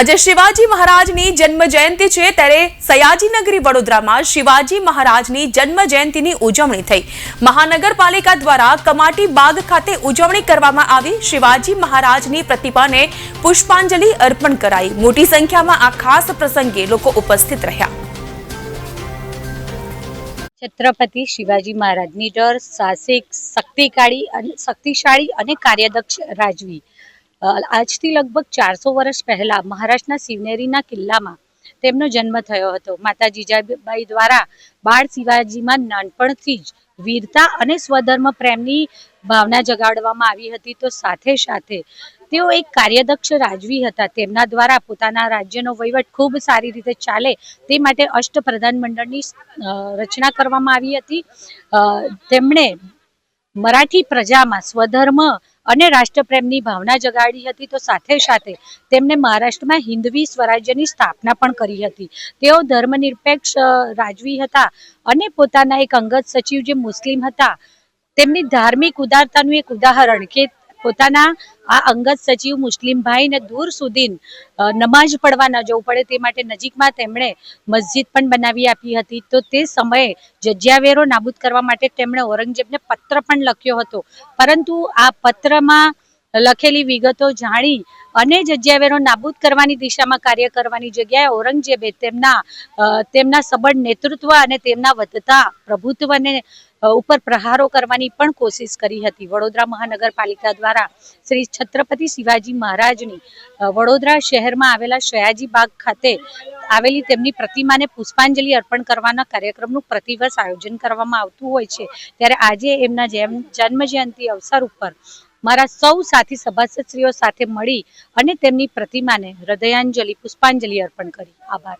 આજે શિવાજી મહારાજની જન્મ જયંતિ છે ત્યારે સયાજીનગરી વડોદરામાં શિવાજી મહારાજની જન્મ જયંતિની ઉજવણી થઈ. મહાનગરપાલિકા દ્વારા કમાટી બાગ ખાતે ઉજવણી કરવામાં આવી. શિવાજી મહારાજની પ્રતિમાને પુષ્પાંજલિ અર્પણ કરાઈ. મોટી સંખ્યામાં આ ખાસ પ્રસંગે લોકો ઉપસ્થિત રહ્યા. છત્રપતિ શિવાજી મહારાજની ડર, સાહસિક શક્તિશાળી અને શક્તિશાળી અને કાર્યદક્ષ રાજવી. આજથી લગભગ ચારસો વર્ષ પહેલા મહારાષ્ટ્રના શિવનેરીના કિલ્લામાં તેમનો જન્મ થયો હતો. માતા જીજાબાઈ દ્વારા બાળ શિવાજીમાં નાનપણથી જ વીરતા અને સ્વધર્મ પ્રેમની ભાવના જગાડવામાં આવી હતી. તો સાથે સાથે તેઓ એક કાર્યદક્ષ રાજવી હતા. તેમના દ્વારા પોતાના રાજ્યનો વહીવટ ખૂબ સારી રીતે ચાલે તે માટે અષ્ટપ્રધાન મંડળની રચના કરવામાં આવી હતી. તેમણે મરાઠી પ્રજામાં સ્વધર્મ અને રાષ્ટ્રપ્રેમની ભાવના જગાડી હતી તો સાથે સાથે તેમણે મહારાષ્ટ્રમાં હિન્દવી સ્વરાજ્યની સ્થાપના પણ કરી હતી. તેઓ ધર્મનિરપેક્ષ રાજવી હતા અને પોતાના એક અંગત સચિવ જે મુસ્લિમ હતા તેમની ધાર્મિક ઉદારતાનું એક ઉદાહરણ કે પોતાના આ અંગત સચિવ મુસ્લિમ ભાઈને દૂર સુધી નમાજ પડવા ન જવું પડે તે માટે નજીકમાં તેમણે મસ્જિદ પણ બનાવી આપી હતી. તો તે સમયે જજ્યાવેરો નાબૂદ કરવા માટે તેમણે ઔરંગઝેબને પત્ર પણ લખ્યો હતો. પરંતુ આ પત્રમાં લખેલી વિગતો જાણી અને જજ્યાવેરો નાબૂદ કરવાની દિશામાં કાર્ય કરવાની જગ્યાએ ઔરંગઝેબે તેમના તેમના સબળ નેતૃત્વ અને તેમના વધતા પ્રભુત્વને ઉપર પ્રહારો કરવાની પણ કોશિશ કરી હતી. વડોદરા મહાનગરપાલિકા દ્વારા શ્રી છત્રપતિ શિવાજી મહારાજની વડોદરા શહેરમાં આવેલા શયાજી બાગ ખાતે આવેલી તેમની પ્રતિમાને પુષ્પાંજલિ અર્પણ કરવાના કાર્યક્રમનું પ્રતિવર્ષ આયોજન કરવામાં આવતું હોય છે. ત્યારે આજે એમના જન્મ જયંતિ અવસર ઉપર મારા સૌ સાથી સભાસદશ્રીઓ સાથે મળી અને તેમની પ્રતિમાને હૃદયાંજલિ, પુષ્પાંજલિ અર્પણ કરી. આભાર.